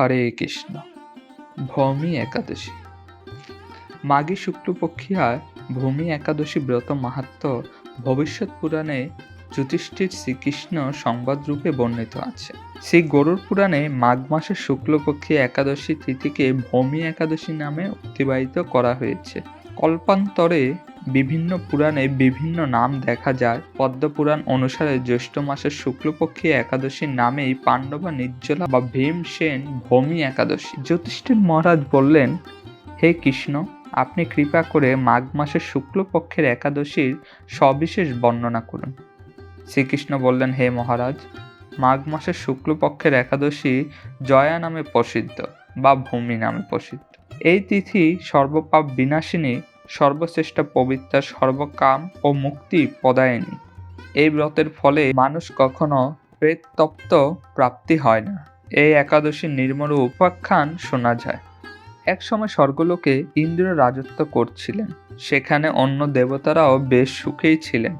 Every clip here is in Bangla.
হরে কৃষ্ণ। ভৌমি একাদশী। মাঘী শুক্লপক্ষিয়ায় ভূমি একাদশী ব্রত মাহাত্ম ভবিষ্যৎ পুরাণে যুধিষ্ঠির শ্রীকৃষ্ণ সংবাদ রূপে বর্ণিত আছে। শ্রী গরুর পুরাণে মাঘ মাসের শুক্লপক্ষী একাদশী তিথিকে ভৌমি একাদশী নামে অতিবাহিত করা হয়েছে। কল্পান্তরে বিভিন্ন পুরাণে বিভিন্ন নাম দেখা যায়। পদ্মপুরাণ অনুসারে জ্যৈষ্ঠ মাসের শুক্লপক্ষী একাদশীর নামেই পাণ্ডবা নির্জলা বা ভীমসেন ভূমি একাদশী। যুধিষ্ঠির মহারাজ বললেন, হে কৃষ্ণ, আপনি কৃপা করে মাঘ মাসের শুক্লপক্ষের একাদশীর সবিশেষ বর্ণনা করুন। শ্রীকৃষ্ণ বললেন, হে মহারাজ, মাঘ মাসের শুক্লপক্ষের একাদশী জয়া নামে প্রসিদ্ধ বা ভূমি নামে প্রসিদ্ধ। এই তিথি সর্বপাপ বিনাশিনী সর্বশ্রেষ্ঠ পবিত্র, সর্বকাম ও মুক্তি প্রদায়িনী এই ব্রতের ফলে মানুষ কখনো প্রেততপ্ত প্রাপ্তি হয় না। এই একাদশীর নির্মল উপাখ্যান শোনা যায়। একসময় স্বর্গলোকে ইন্দ্র রাজত্ব করছিলেন। সেখানে অন্য দেবতারাও বেশ সুখেই ছিলেন।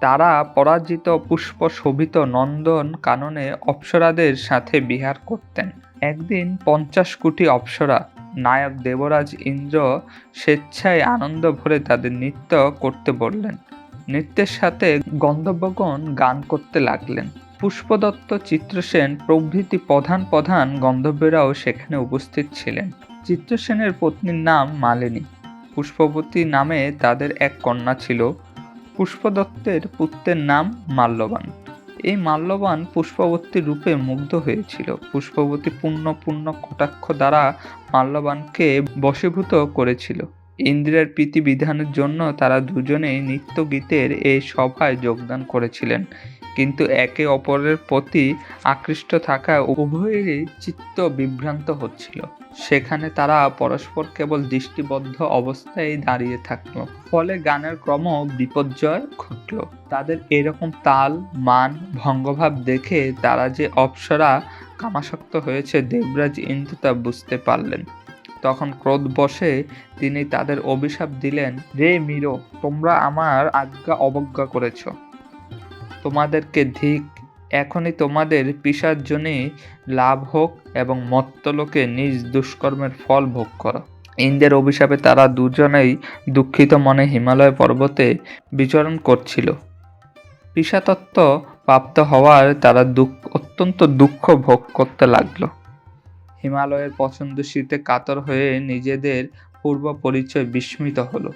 তারা পরাজিত পুষ্প শোভিত নন্দন কাননে অপ্সরাদের সাথে বিহার করতেন। একদিন পঞ্চাশ কোটি অপ্সরা নায়ক দেবরাজ ইন্দ্র স্বেচ্ছায় আনন্দ ভরে তাদের নৃত্য করতে বললেন। নৃত্যের সাথে গন্ধর্বগণ গান করতে লাগলেন। পুষ্পদত্ত চিত্রসেন প্রভৃতি প্রধান প্রধান গন্ধর্বেরাও সেখানে উপস্থিত ছিলেন। চিত্রসেনের পত্নীর নাম মালিনী। পুষ্পবতী নামে তাদের এক কন্যা ছিল। পুষ্পদত্তের পুত্রের নাম মাল্যবান। এই মাল্যবান পুষ্পবতী রূপে মুগ্ধ হয়েছিল। পুষ্পবতী পূর্ণ পূর্ণ কটাক্ষ দ্বারা মাল্যবানকে বশীভূত করেছিল। ইন্দ্রের প্রীতি বিধানের জন্য তারা দুজনেই নৃত্য গীতের এই সভায় যোগদান করেছিলেন। কিন্তু একে অপরের প্রতি আকৃষ্ট থাকা উভয়েরই চিত্ত বিভ্রান্ত হচ্ছিল। সেখানে তারা পরস্পর কেবল দৃষ্টিবদ্ধ অবস্থায় দাঁড়িয়ে থাকল। ফলে গানের ক্রম বিপর্যয় ঘটল। তাদের এরকম তাল, মান, ভঙ্গভাব দেখে তারা যে অপ্সরা কামাসক্ত হয়েছে, দেবরাজ ইন্দ্র তা বুঝতে পারলেন। তখন ক্রোধ বসে তিনি তাদের অভিশাপ দিলেন রে মিরো, তোমরা আমার আজ্ঞা অবজ্ঞা করেছ। তোমাদেরকে ধিক। এখনই তোমাদের পিসার্জনে লাভ হোক এবং মত্তলোকে নিজ দুষ্কর্মের ফল ভোগ করো ইন্দ্রের অভিশাপে তারা দুজনেই দুঃখিত মনে হিমালয় পর্বতে বিচরণ করছিল। পিসাতত্ত্ব প্রাপ্ত হওয়ার তারা দুঃখ, অত্যন্ত দুঃখ ভোগ করতে লাগল। হিমালয়ের পছন্দ শীতে কাতর হয়ে নিজেদের পূর্ব পরিচয় বিস্মিত হলো।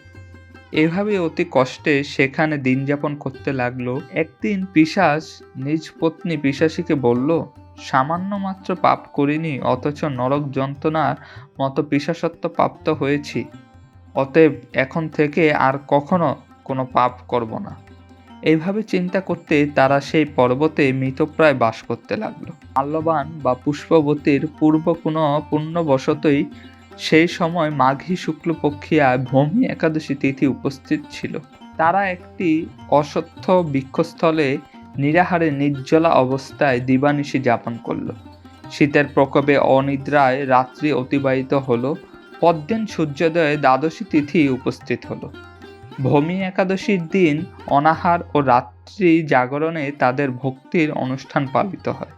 এভাবে অতি কষ্টে সেখানে দিন যাপন করতে লাগল। একদিন পিশাস নিজ পত্নী পিশাসীকে বলল, সামান্য মাত্র পাপ করিনি, অথচ নরক যন্ত্রণার মতো পিশাসত্ব প্রাপ্ত হয়েছি। অতএব এখন থেকে আর কখনো কোনো পাপ করব না। এইভাবে চিন্তা করতে তারা সেই পর্বতে মৃতপ্রায় বাস করতে লাগল। মাল্যবান বা পুষ্পবতীর পূর্ব কোনো পুণ্যবশতই সেই সময় মাঘী শুক্লপক্ষিয়া ভূমি একাদশী তিথি উপস্থিত ছিল। তারা একটি অসত্য বৃক্ষস্থলে নিরাহারে নির্জলা অবস্থায় দিবানিশি যাপন করল। শীতের প্রকোপে অনিদ্রায় রাত্রি অতিবাহিত হলো। পদ্মেন সূর্যোদয়ে দ্বাদশী তিথি উপস্থিত হলো। ভূমি একাদশীর দিন অনাহার ও রাত্রি জাগরণে তাদের ভক্তির অনুষ্ঠান পালিত হয়।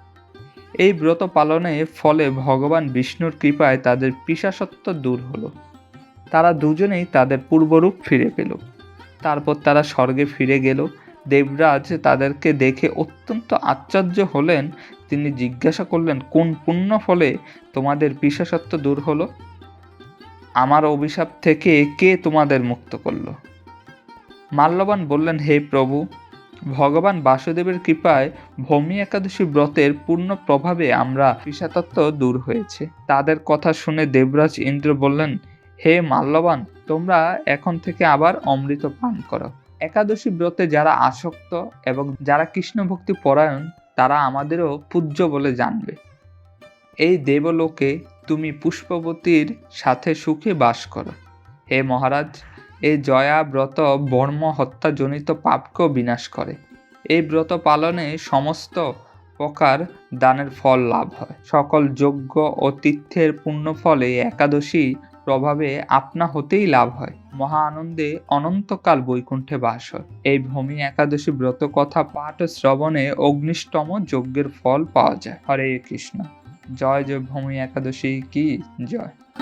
এই ব্রত পালনে ফলে ভগবান বিষ্ণুর কৃপায় তাদের পিসাসত্ব দূর হলো। তারা দুজনেই তাদের পূর্বরূপ ফিরে পেল। তারপর তারা স্বর্গে ফিরে গেল। দেবরাজ তাদেরকে দেখে অত্যন্ত আশ্চর্য হলেন। তিনি জিজ্ঞাসা করলেন, কোন পুণ্য ফলে তোমাদের পিসাসত্ব দূর হলো? আমার অভিশাপ থেকে কে তোমাদের মুক্ত করল? মাল্যবান বললেন, হে প্রভু, ভগবান বাসুদেবের কৃপায় ভূমি একাদশী ব্রতের পূর্ণ প্রভাবে আমরা পিসাতত্ত্ব দূর হয়েছে। তাদের কথা শুনে দেবরাজ ইন্দ্র বললেন, হে মাল্যবান, তোমরা এখন থেকে আবার অমৃত পান করো। একাদশী ব্রতে যারা আসক্ত এবং যারা কৃষ্ণ ভক্তি পরায়ণ, তারা আমাদেরও পূজ্য বলে জানবে। এই দেবলোকে তুমি পুষ্পবতীর সাথে সুখে বাস করো। হে মহারাজ এই জয়া ব্রত বর্ম হত্যাজনিত পাপকেও বিনাশ করে। এই ব্রত পালনে সমস্ত প্রকার দানের ফল লাভ হয়। সকল যজ্ঞ ও তীর্থের পুণ্য ফলে একাদশী প্রভাবে আপনা হতেই লাভ হয়। মহা আনন্দে অনন্তকাল বৈকুণ্ঠে বাস হয়। এই ভূমি একাদশী ব্রত কথা পাঠ ও শ্রবণে অগ্নিষ্টম যজ্ঞের ফল পাওয়া যায়। হরে কৃষ্ণ। জয় জয় ভূমি একাদশী কি? জয়।